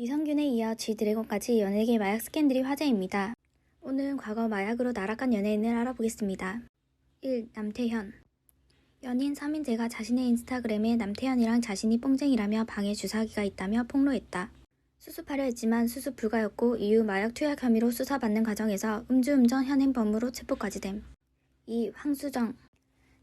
이성균에 이어 G드래곤까지 연예계 마약 스캔들이 화제입니다. 오늘은 과거 마약으로 날아간 연예인을 알아보겠습니다. 1. 남태현 연인 3인제가 자신의 인스타그램에 남태현이랑 자신이 뽕쟁이라며 방해 주사기가 있다며 폭로했다. 수습하려 했지만 수습 불가였고 이후 마약 투약 혐의로 수사받는 과정에서 음주운전 현행범으로 체포까지 됨. 2. 황수정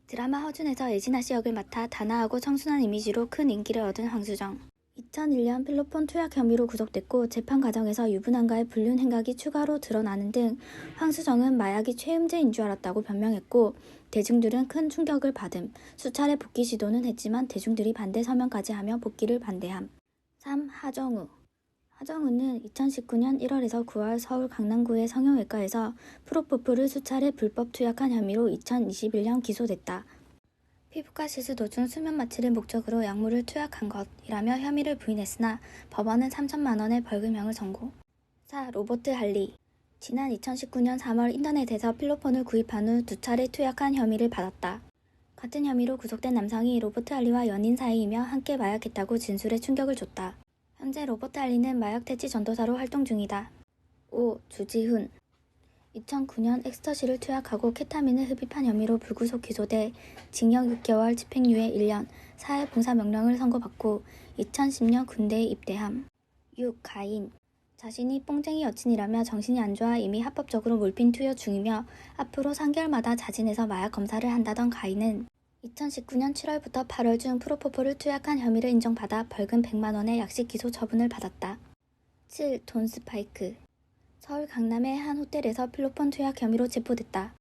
드라마 허준에서 예진아 씨 역을 맡아 단아하고 청순한 이미지로 큰 인기를 얻은 황수정. 2001년 필로폰 투약 혐의로 구속됐고 재판 과정에서 유부남과의 불륜 행각이 추가로 드러나는 등 황수정은 마약이 최음제인 줄 알았다고 변명했고 대중들은 큰 충격을 받음 수차례 복귀 시도는 했지만 대중들이 반대 서명까지 하며 복귀를 반대함. 3. 하정우 하정우는 2019년 1월에서 9월 서울 강남구의 성형외과에서 프로포폴을 수차례 불법 투약한 혐의로 2021년 기소됐다. 피부과 시술 도중 수면 마취를 목적으로 약물을 투약한 것이라며 혐의를 부인했으나 법원은 3천만 원의 벌금형을 선고. 4. 로버트 할리 지난 2019년 3월 인터넷에서 필로폰을 구입한 후 두 차례 투약한 혐의를 받았다. 같은 혐의로 구속된 남성이 로버트 할리와 연인 사이이며 함께 마약했다고 진술에 충격을 줬다. 현재 로버트 할리는 마약 퇴치 전도사로 활동 중이다. 5. 주지훈 2009년 엑스터시를 투약하고 케타민을 흡입한 혐의로 불구속 기소돼 징역 6개월 집행유예 1년 사회봉사 명령을 선고받고 2010년 군대에 입대함. 6. 가인 자신이 뽕쟁이 여친이라며 정신이 안 좋아 이미 합법적으로 몰핀 투여 중이며 앞으로 3개월마다 자진해서 마약 검사를 한다던 가인은 2019년 7월부터 8월 중 프로포폴을 투약한 혐의를 인정받아 벌금 100만 원의 약식 기소 처분을 받았다. 7. 돈 스파이크 서울 강남의 한 호텔에서 필로폰 투약 혐의로 체포됐다.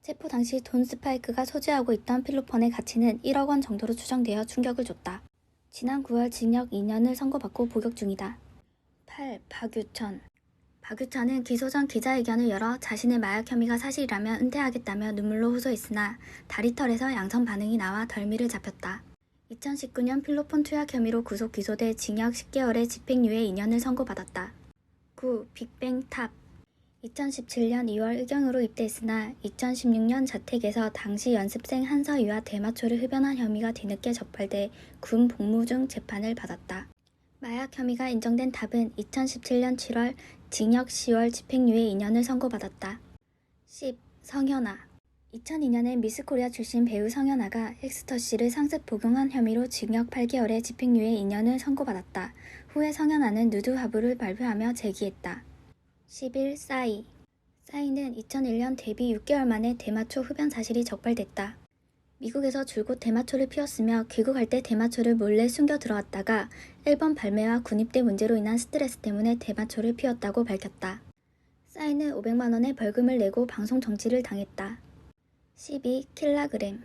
체포 당시 돈 스파이크가 소지하고 있던 필로폰의 가치는 1억 원 정도로 추정되어 충격을 줬다. 지난 9월 징역 2년을 선고받고 복역 중이다. 8. 박유천 박유천은 기소 전 기자회견을 열어 자신의 마약 혐의가 사실이라면 은퇴하겠다며 눈물로 호소했으나 다리털에서 양성 반응이 나와 덜미를 잡혔다. 2019년 필로폰 투약 혐의로 구속 기소돼 징역 10개월의 집행유예 2년을 선고받았다. 9. 빅뱅 탑 2017년 2월 의경으로 입대했으나 2016년 자택에서 당시 연습생 한서희와 대마초를 흡연한 혐의가 뒤늦게 적발돼 군 복무 중 재판을 받았다. 마약 혐의가 인정된 탑은 2017년 7월 징역 10월 집행유예 2년을 선고받았다. 10. 성현아 2002년에 미스코리아 출신 배우 성현아가 엑스터시를 상습 복용한 혐의로 징역 8개월의 집행유예 2년을 선고받았다. 후에 성현아는 누드 화보를 발표하며 재기했다. 11. 싸이 싸이는 2001년 데뷔 6개월 만에 대마초 흡연 사실이 적발됐다. 미국에서 줄곧 대마초를 피웠으며 귀국할 때 대마초를 몰래 숨겨 들어왔다가 앨범 발매와 군입대 문제로 인한 스트레스 때문에 대마초를 피웠다고 밝혔다. 싸이는 500만 원의 벌금을 내고 방송 정지를 당했다. 12. 킬라그램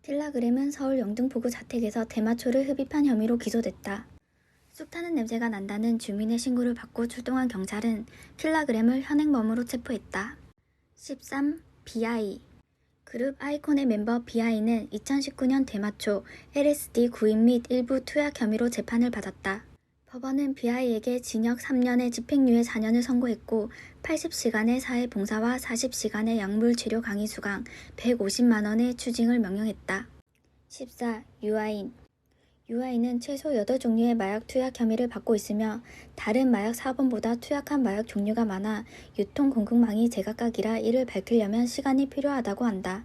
킬라그램은 서울 영등포구 자택에서 대마초를 흡입한 혐의로 기소됐다. 쑥 타는 냄새가 난다는 주민의 신고를 받고 출동한 경찰은 킬라그램을 현행범으로 체포했다. 13. 비아이 그룹 아이콘의 멤버 비아이는 2019년 대마초 LSD 구입 및 일부 투약 혐의로 재판을 받았다. 법원은 비아이에게 징역 3년의 집행유예 4년을 선고했고 80시간의 사회봉사와 40시간의 약물 치료 강의 수강 150만 원의 추징을 명령했다. 14. 유아인 유아인은 최소 8종류의 마약 투약 혐의를 받고 있으며 다른 마약 사범보다 투약한 마약 종류가 많아 유통 공급망이 제각각이라 이를 밝히려면 시간이 필요하다고 한다.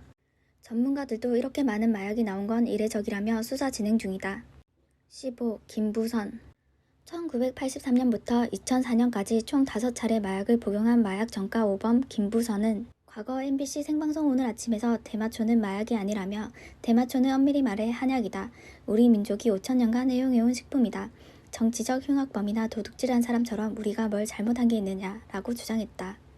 전문가들도 이렇게 많은 마약이 나온 건 이례적이라며 수사 진행 중이다. 15. 김부선 1983년부터 2004년까지 총 5차례 마약을 복용한 마약 전과 5범 김부선은 과거 MBC 생방송 오늘 아침에서 대마초는 마약이 아니라며 대마초는 엄밀히 말해 한약이다. 우리 민족이 5천년간 애용해온 식품이다. 정치적 흉악범이나 도둑질한 사람처럼 우리가 뭘 잘못한 게 있느냐라고 주장했다.